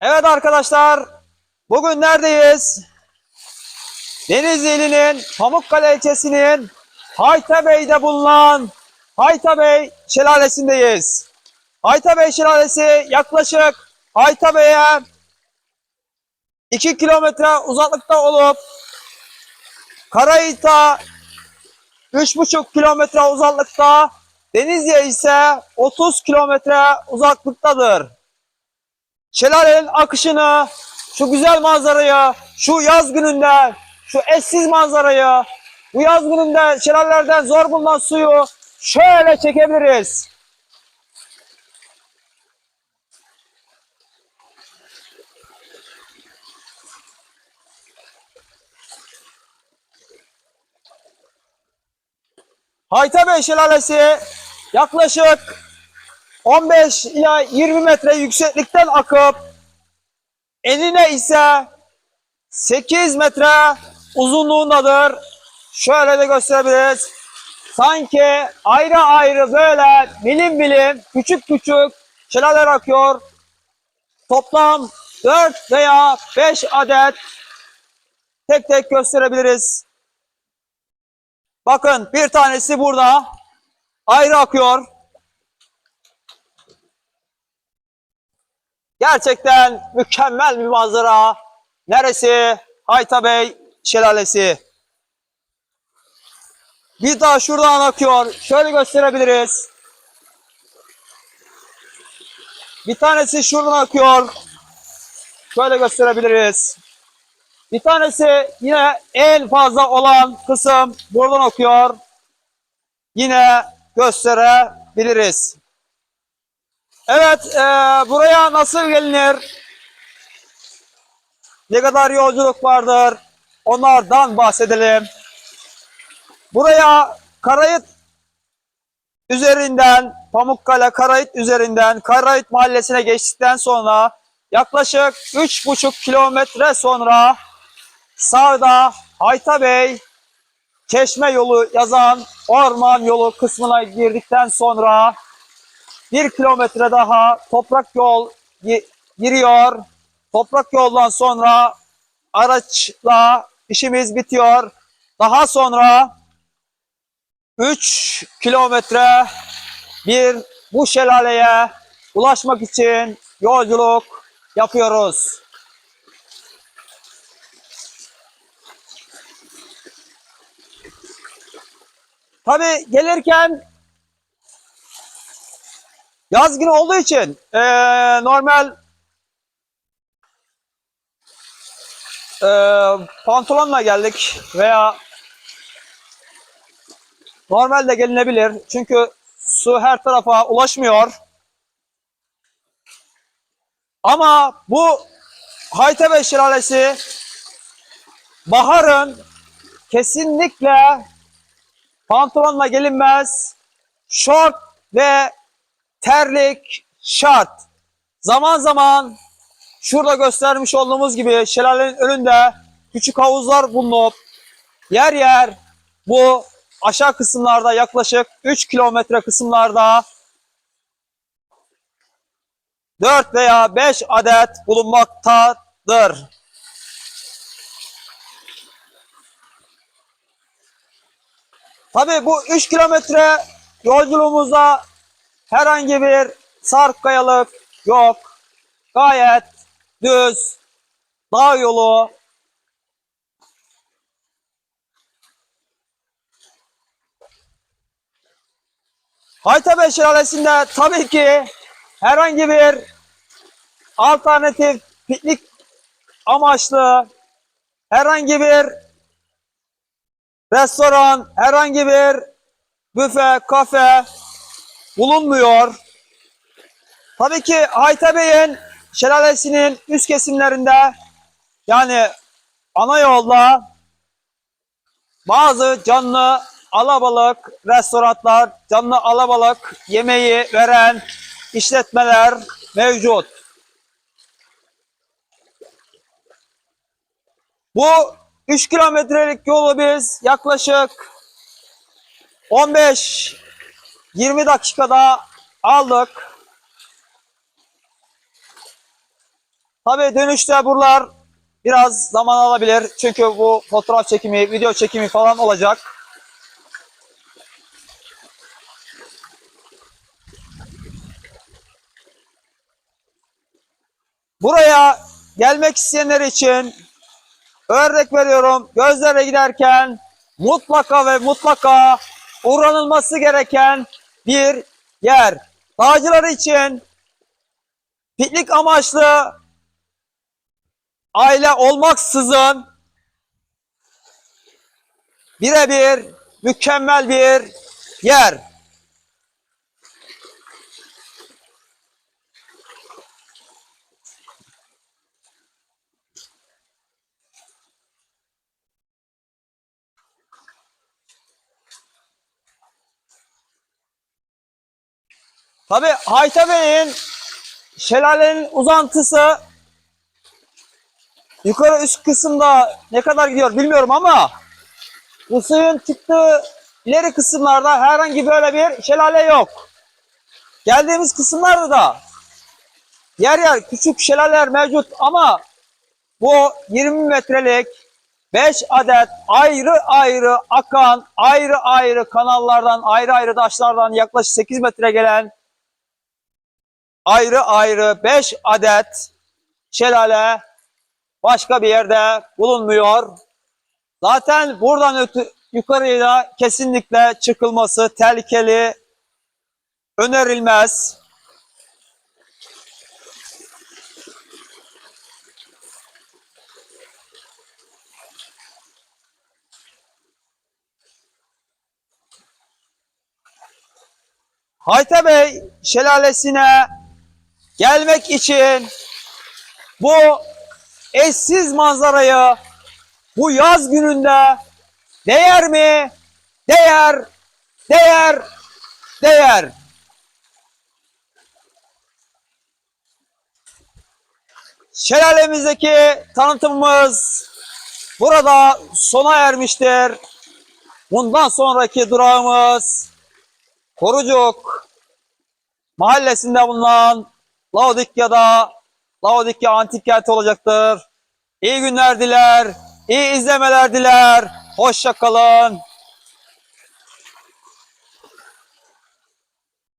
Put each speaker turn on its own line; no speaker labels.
Evet arkadaşlar, bugün neredeyiz? Denizli ilinin Pamukkale ilçesinin Haytabey'de bulunan Haytabey Şelalesi'ndeyiz. Haytabey Şelalesi yaklaşık Haytabey'e 2 kilometre uzaklıkta olup Karayita 3,5 kilometre uzaklıkta, Denizli'ye ise 30 kilometre uzaklıktadır. Şelalenin akışını, şu güzel manzarayı, şu yaz gününde, şu eşsiz manzarayı, bu yaz gününde şelalelerden zor bulunan suyu şöyle çekebiliriz. Haytabey Şelalesi yaklaşık 15 ila 20 metre yükseklikten akıp enine ise 8 metre uzunluğundadır. Şöyle de gösterebiliriz. Sanki ayrı ayrı böyle milim milim küçük küçük şelaleler akıyor. Toplam 4 veya 5 adet tek tek gösterebiliriz. Bakın bir tanesi burada ayrı akıyor. Gerçekten mükemmel bir manzara. Neresi? Haytabey Şelalesi. Bir daha şuradan akıyor. Şöyle gösterebiliriz. Bir tanesi şuradan akıyor. Şöyle gösterebiliriz. Bir tanesi yine en fazla olan kısım buradan akıyor. Yine gösterebiliriz. Evet, e, buraya nasıl gelinir? Ne kadar yolculuk vardır? Onlardan bahsedelim. Buraya Karayit üzerinden, Pamukkale Karayit üzerinden Karayit Mahallesi'ne geçtikten sonra yaklaşık 3,5 kilometre sonra sağda Haytabey Çeşme yolu yazan orman yolu kısmına girdikten sonra bir kilometre daha toprak yol gi- giriyor. Toprak yoldan sonra araçla işimiz bitiyor. Daha sonra 3 kilometre bir bu şelaleye ulaşmak için yolculuk yapıyoruz. Tabii gelirken Yaz günü olduğu için eee, normal eee, pantolonla geldik veya normalde gelinebilir. Çünkü su her tarafa ulaşmıyor. Ama bu Haytepe Şelalesi baharın kesinlikle pantolonla gelinmez. Şort ve terlik şart. Zaman zaman şurada göstermiş olduğumuz gibi şelalenin önünde küçük havuzlar bulunup yer yer bu aşağı kısımlarda yaklaşık 3 kilometre kısımlarda 4 veya 5 adet bulunmaktadır. Tabii bu 3 kilometre yolculuğumuzda herhangi bir sarp kayalık yok. Gayet düz dağ yolu. Haytepe Şelalesi'nde tabii ki herhangi bir alternatif piknik amaçlı herhangi bir restoran, herhangi bir büfe, kafe bulunmuyor. Tabii ki Haytepe'nin şelalesinin üst kesimlerinde yani ana yolda bazı canlı alabalık restoranlar, canlı alabalık yemeği veren işletmeler mevcut. Bu 3 kilometrelik yolu biz yaklaşık 15 20 dakikada aldık. Tabii dönüşte buralar biraz zaman alabilir. Çünkü bu fotoğraf çekimi, video çekimi falan olacak. Buraya gelmek isteyenler için örnek veriyorum. Gözlere giderken mutlaka ve mutlaka uğranılması gereken bir yer. Dağcılar için piknik amaçlı aile olmaksızın birebir mükemmel bir yer. Tabi Hayta Bey'in şelalenin uzantısı yukarı üst kısımda ne kadar gidiyor bilmiyorum ama bu suyun çıktığı ileri kısımlarda herhangi böyle bir şelale yok. Geldiğimiz kısımlarda da yer yer küçük şelaleler mevcut ama bu 20 metrelik 5 adet ayrı ayrı akan ayrı ayrı kanallardan ayrı ayrı taşlardan yaklaşık 8 metre gelen ayrı ayrı 5 adet şelale başka bir yerde bulunmuyor. Zaten buradan ötü, yukarıya kesinlikle çıkılması tehlikeli, önerilmez. Hayta Bey şelalesine gelmek için bu eşsiz manzarayı bu yaz gününde değer mi? Değer, değer, değer. Şelalemizdeki tanıtımımız burada sona ermiştir. Bundan sonraki durağımız Korucuk mahallesinde bulunan Laodikya'da Laodikya Antik Kenti olacaktır. İyi günler diler, iyi izlemeler diler. Hoşça kalın.